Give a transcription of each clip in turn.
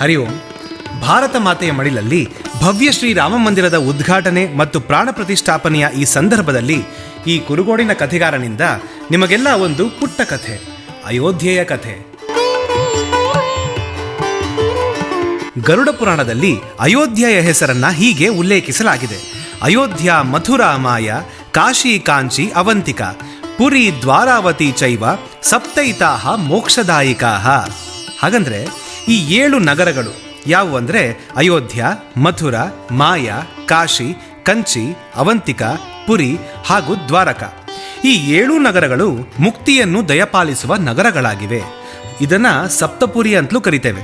ಹರಿ ಓಂ. ಭಾರತ ಮಾತೆಯ ಮಡಿಲಲ್ಲಿ ಭವ್ಯ ಶ್ರೀ ರಾಮ ಮಂದಿರದ ಉದ್ಘಾಟನೆ ಮತ್ತು ಪ್ರಾಣ ಪ್ರತಿಷ್ಠಾಪನೆಯ ಈ ಸಂದರ್ಭದಲ್ಲಿ ಈ ಕುರುಗೋಡಿನ ಕಥೆಗಾರನಿಂದ ನಿಮಗೆಲ್ಲ ಒಂದು ಪುಟ್ಟ ಕಥೆ, ಅಯೋಧ್ಯೆಯ ಕಥೆ. ಗರುಡ ಪುರಾಣದಲ್ಲಿ ಅಯೋಧ್ಯೆಯ ಹೆಸರನ್ನ ಹೀಗೆ ಉಲ್ಲೇಖಿಸಲಾಗಿದೆ. ಅಯೋಧ್ಯ ಮಥುರಾ ಮಾಯ ಕಾಶಿ ಕಾಂಚಿ ಅವಂತಿಕ, ಪುರಿ ದ್ವಾರಾವತಿ ಚೈವ ಸಪ್ತೈತಾಹ ಮೋಕ್ಷದಾಯಿಕಾಹ. ಹಾಗಂದ್ರೆ ಈ ಏಳು ನಗರಗಳು ಯಾವುವು ಅಂದರೆ ಅಯೋಧ್ಯ, ಮಥುರ, ಮಾಯ, ಕಾಶಿ, ಕಂಚಿ, ಅವಂತಿಕ, ಪುರಿ ಹಾಗೂ ದ್ವಾರಕ. ಈ ಏಳು ನಗರಗಳು ಮುಕ್ತಿಯನ್ನು ದಯಪಾಲಿಸುವ ನಗರಗಳಾಗಿವೆ. ಇದನ್ನು ಸಪ್ತಪುರಿ ಅಂತಲೂ ಕರಿತೇವೆ.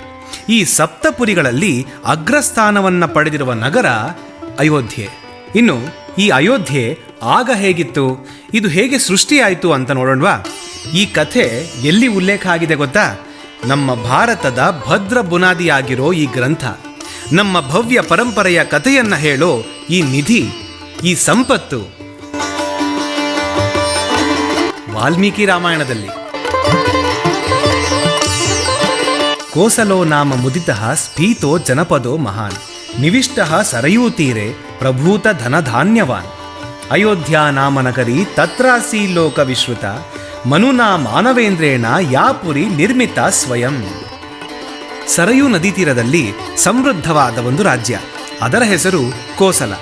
ಈ ಸಪ್ತಪುರಿಗಳಲ್ಲಿ ಅಗ್ರಸ್ಥಾನವನ್ನು ಪಡೆದಿರುವ ನಗರ ಅಯೋಧ್ಯೆ. ಇನ್ನು ಈ ಅಯೋಧ್ಯೆ ಆಗ ಹೇಗಿತ್ತು? ಇದು ಹೇಗೆ ಸೃಷ್ಟಿಯಾಯಿತು ಅಂತ ನೋಡೋಣವಾ ಈ ಕಥೆ ಎಲ್ಲಿ ಉಲ್ಲೇಖ ಆಗಿದೆ ಗೊತ್ತಾ? ನಮ್ಮ ಭಾರತದ ಭದ್ರ ಬುನಾದಿಯಾಗಿರೋ ಈ ಗ್ರಂಥ, ನಮ್ಮ ಭವ್ಯ ಪರಂಪರೆಯ ಕಥೆಯನ್ನ ಹೇಳೋ ಈ ನಿಧಿ, ಈ ಸಂಪತ್ತು. ವಾಲ್ಮೀಕಿ ರಾಮಾಯಣದಲ್ಲಿ. ಕೋಸಲೋ ನಾಮ ಮುದಿತ ಸ್ಫೀತೋ ಜನಪದೋ ಮಹಾನ್, ನಿವಿಷ್ಟ ಸರಯೂತೀರೆ ಪ್ರಭೂತ ಧನಧಾನ್ಯವಾನ್. ಅಯೋಧ್ಯಾ ನಾಮ ನಗರಿ ತತ್ರಾಸಿ ಲೋಕ ವಿಶ್ರುತ ಮನುನಾ ಮಾನವೇಂದ್ರೇಣ ಯಾ ಪುರಿ ನಿರ್ಮಿತ ಸ್ವಯಂ. ಸರಯು ನದಿ ತೀರದಲ್ಲಿ ಸಮೃದ್ಧವಾದ ಒಂದು ರಾಜ್ಯ. ಅದರ ಹೆಸರು ಕೋಸಲ.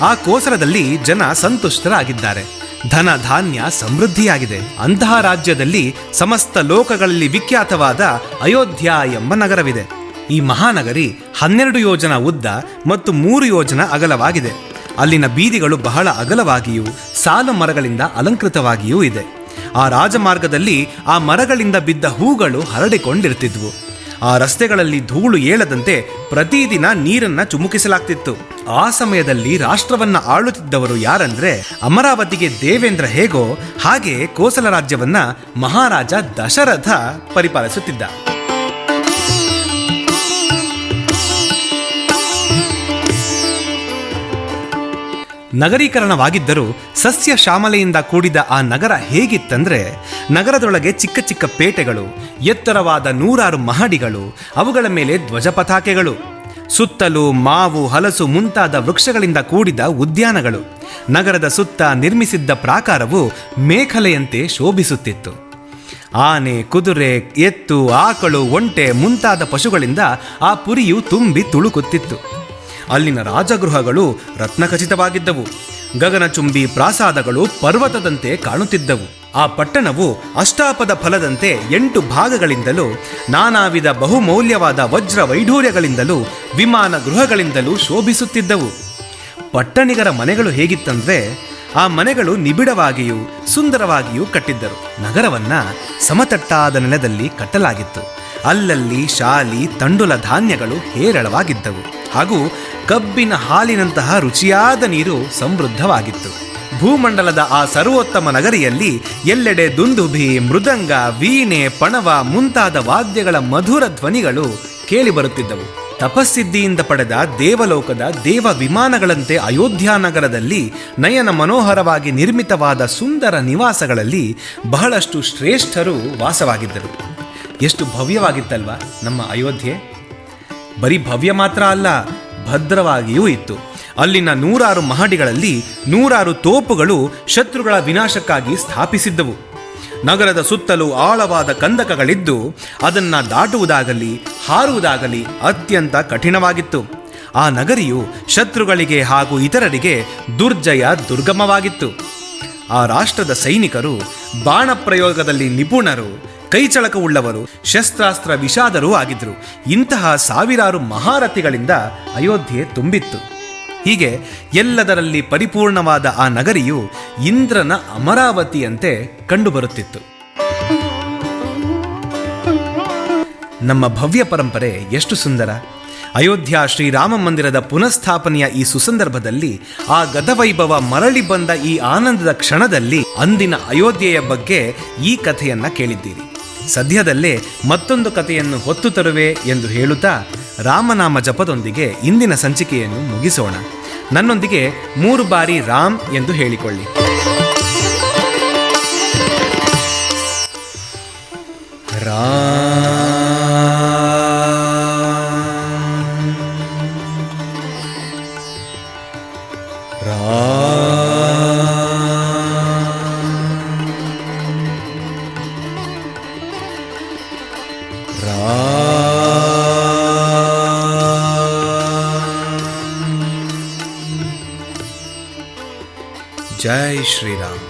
ಆ ಕೋಸಲದಲ್ಲಿ ಜನ ಸಂತುಷ್ಟರಾಗಿದ್ದಾರೆ. ಧನ ಧಾನ್ಯ ಸಮೃದ್ಧಿಯಾಗಿದೆ. ಅಂತಹ ರಾಜ್ಯದಲ್ಲಿ ಸಮಸ್ತ ಲೋಕಗಳಲ್ಲಿ ವಿಖ್ಯಾತವಾದ ಅಯೋಧ್ಯ ಎಂಬ ನಗರವಿದೆ. ಈ ಮಹಾನಗರಿ ಹನ್ನೆರಡು ಯೋಜನ ಉದ್ದ ಮತ್ತು ಮೂರು ಯೋಜನ ಅಗಲವಾಗಿದೆ. ಅಲ್ಲಿನ ಬೀದಿಗಳು ಬಹಳ ಅಗಲವಾಗಿಯೂ, ಸಾಲು ಮರಗಳಿಂದ ಅಲಂಕೃತವಾಗಿಯೂ ಇದೆ. ಆ ರಾಜಮಾರ್ಗದಲ್ಲಿ ಆ ಮರಗಳಿಂದ ಬಿದ್ದ ಹೂಗಳು ಹರಡಿಕೊಂಡಿರ್ತಿದ್ವು. ಆ ರಸ್ತೆಗಳಲ್ಲಿ ಧೂಳು ಏಳದಂತೆ ಪ್ರತಿದಿನ ನೀರನ್ನ ಚುಮುಕಿಸಲಾಗ್ತಿತ್ತು. ಆ ಸಮಯದಲ್ಲಿ ರಾಷ್ಟ್ರವನ್ನ ಆಳುತ್ತಿದ್ದವರು ಯಾರಂದ್ರೆ ಅಮರಾವತಿಗೆ ದೇವೇಂದ್ರ ಹೇಗೋ ಹಾಗೆ ಕೋಸಲ ರಾಜ್ಯವನ್ನ ಮಹಾರಾಜ ದಶರಥ ಪರಿಪಾಲಿಸುತ್ತಿದ್ದ. ನಗರೀಕರಣವಾಗಿದ್ದರೂ ಸಸ್ಯ ಶ್ಯಾಮಲೆಯಿಂದ ಕೂಡಿದ ಆ ನಗರ ಹೇಗಿತ್ತಂದರೆ ನಗರದೊಳಗೆ ಚಿಕ್ಕ ಚಿಕ್ಕ ಪೇಟೆಗಳು, ಎತ್ತರವಾದ ನೂರಾರು ಮಹಡಿಗಳು, ಅವುಗಳ ಮೇಲೆ ಧ್ವಜ ಸುತ್ತಲು ಸುತ್ತಲೂ ಮಾವು, ಹಲಸು ಮುಂತಾದ ವೃಕ್ಷಗಳಿಂದ ಕೂಡಿದ ಉದ್ಯಾನಗಳು. ನಗರದ ಸುತ್ತ ನಿರ್ಮಿಸಿದ್ದ ಪ್ರಾಕಾರವು ಮೇಖಲೆಯಂತೆ ಶೋಭಿಸುತ್ತಿತ್ತು. ಆನೆ, ಕುದುರೆ, ಎತ್ತು, ಆಕಳು, ಒಂಟೆ ಮುಂತಾದ ಪಶುಗಳಿಂದ ಆ ಪುರಿಯು ತುಂಬಿ ತುಳುಕುತ್ತಿತ್ತು. ಅಲ್ಲಿನ ರಾಜಗೃಹಗಳು ರತ್ನಖಚಿತವಾಗಿದ್ದವು. ಗಗನಚುಂಬಿ ಪ್ರಾಸಾದಗಳು ಪರ್ವತದಂತೆ ಕಾಣುತ್ತಿದ್ದವು. ಆ ಪಟ್ಟಣವು ಅಷ್ಟಾಪದ ಫಲದಂತೆ ಎಂಟು ಭಾಗಗಳಿಂದಲೂ ನಾನಾ ವಿಧ ಬಹುಮೌಲ್ಯವಾದ ವಜ್ರ ವೈಢೂರ್ಯಗಳಿಂದಲೂ, ವಿಮಾನ ಗೃಹಗಳಿಂದಲೂ ಶೋಭಿಸುತ್ತಿದ್ದವು. ಪಟ್ಟಣಿಗರ ಮನೆಗಳು ಹೇಗಿತ್ತಂದ್ರೆ, ಆ ಮನೆಗಳು ನಿಬಿಡವಾಗಿಯೂ, ಸುಂದರವಾಗಿಯೂ ಕಟ್ಟಿದ್ದರು. ನಗರವನ್ನ ಸಮತಟ್ಟಾದ ನೆಲದಲ್ಲಿ ಕಟ್ಟಲಾಗಿತ್ತು. ಅಲ್ಲಲ್ಲಿ ಶಾಲಿ, ತಂಡುಲ ಧಾನ್ಯಗಳು ಹೇರಳವಾಗಿದ್ದವು. ಹಾಗೂ ಕಬ್ಬಿನ ಹಾಲಿನಂತಹ ರುಚಿಯಾದ ನೀರು ಸಮೃದ್ಧವಾಗಿತ್ತು. ಭೂಮಂಡಲದ ಆ ಸರ್ವೋತ್ತಮ ನಗರಿಯಲ್ಲಿ ಎಲ್ಲೆಡೆ ದುಂದುಭಿ, ಮೃದಂಗ, ವೀಣೆ, ಪಣವ ಮುಂತಾದ ವಾದ್ಯಗಳ ಮಧುರ ಧ್ವನಿಗಳು ಕೇಳಿಬರುತ್ತಿದ್ದವು ತಪಸ್ಸಿದ್ಧಿಯಿಂದ ಪಡೆದ ದೇವಲೋಕದ ದೇವ ವಿಮಾನಗಳಂತೆ ಅಯೋಧ್ಯ ನಗರದಲ್ಲಿ ನಯನ ಮನೋಹರವಾಗಿ ನಿರ್ಮಿತವಾದ ಸುಂದರ ನಿವಾಸಗಳಲ್ಲಿ ಬಹಳಷ್ಟು ಶ್ರೇಷ್ಠರು ವಾಸವಾಗಿದ್ದರು. ಎಷ್ಟು ಭವ್ಯವಾಗಿತ್ತಲ್ವಾ ನಮ್ಮ ಅಯೋಧ್ಯೆ? ಬರೀ ಭವ್ಯ ಮಾತ್ರ ಅಲ್ಲ ಭದ್ರವಾಗಿಯೂ ಇತ್ತು. ಅಲ್ಲಿನ ನೂರಾರು ಮಹಡಿಗಳಲ್ಲಿ ನೂರಾರು ತೋಪುಗಳು ಶತ್ರುಗಳ ವಿನಾಶಕ್ಕಾಗಿ ಸ್ಥಾಪಿಸಿದ್ದವು. ನಗರದ ಸುತ್ತಲೂ ಆಳವಾದ ಕಂದಕಗಳಿದ್ದು, ಅದನ್ನು ದಾಟುವುದಾಗಲಿ, ಹಾರುವುದಾಗಲಿ ಅತ್ಯಂತ ಕಠಿಣವಾಗಿತ್ತು. ಆ ನಗರಿಯು ಶತ್ರುಗಳಿಗೆ ಹಾಗೂ ಇತರರಿಗೆ ದುರ್ಜಯ ದುರ್ಗಮವಾಗಿತ್ತು. ಆ ರಾಷ್ಟ್ರದ ಸೈನಿಕರು ಬಾಣ ಪ್ರಯೋಗದಲ್ಲಿ ನಿಪುಣರು ಕೈಚಳಕವುಳ್ಳವರು ಶಸ್ತ್ರಾಸ್ತ್ರ ವಿಷಾದರೂ ಆಗಿದ್ರು. ಇಂತಹ ಸಾವಿರಾರು ಮಹಾರಥಿಗಳಿಂದ ಅಯೋಧ್ಯೆ ತುಂಬಿತ್ತು. ಹೀಗೆ ಎಲ್ಲದರಲ್ಲಿ ಪರಿಪೂರ್ಣವಾದ ಆ ನಗರಿಯು ಇಂದ್ರನ ಅಮರಾವತಿಯಂತೆ ಕಂಡುಬರುತ್ತಿತ್ತು. ನಮ್ಮ ಭವ್ಯ ಪರಂಪರೆ ಎಷ್ಟು ಸುಂದರ. ಅಯೋಧ್ಯ ಶ್ರೀರಾಮ ಮಂದಿರದ ಪುನಃಸ್ಥಾಪನೆಯ ಈ ಸುಸಂದರ್ಭದಲ್ಲಿ ಆ ಗದವೈಭವ ಮರಳಿ ಬಂದ ಈ ಆನಂದದ ಕ್ಷಣದಲ್ಲಿ ಅಂದಿನ ಅಯೋಧ್ಯೆಯ ಬಗ್ಗೆ ಈ ಕಥೆಯನ್ನ ಕೇಳಿದ್ದೀರಿ. ಸದ್ಯದಲ್ಲೇ ಮತ್ತೊಂದು ಕಥೆಯನ್ನು ಹೊತ್ತು ತರುವೆ ಎಂದು ಹೇಳುತ್ತಾ ರಾಮನಾಮ ಜಪದೊಂದಿಗೆ ಇಂದಿನ ಸಂಚಿಕೆಯನ್ನು ಮುಗಿಸೋಣ. ನನ್ನೊಂದಿಗೆ ಮೂರು ಬಾರಿ ರಾಮ್ ಎಂದು ಹೇಳಿಕೊಳ್ಳಿ. ರಾಮ. ಜೈ ಶ್ರೀರಾಮ್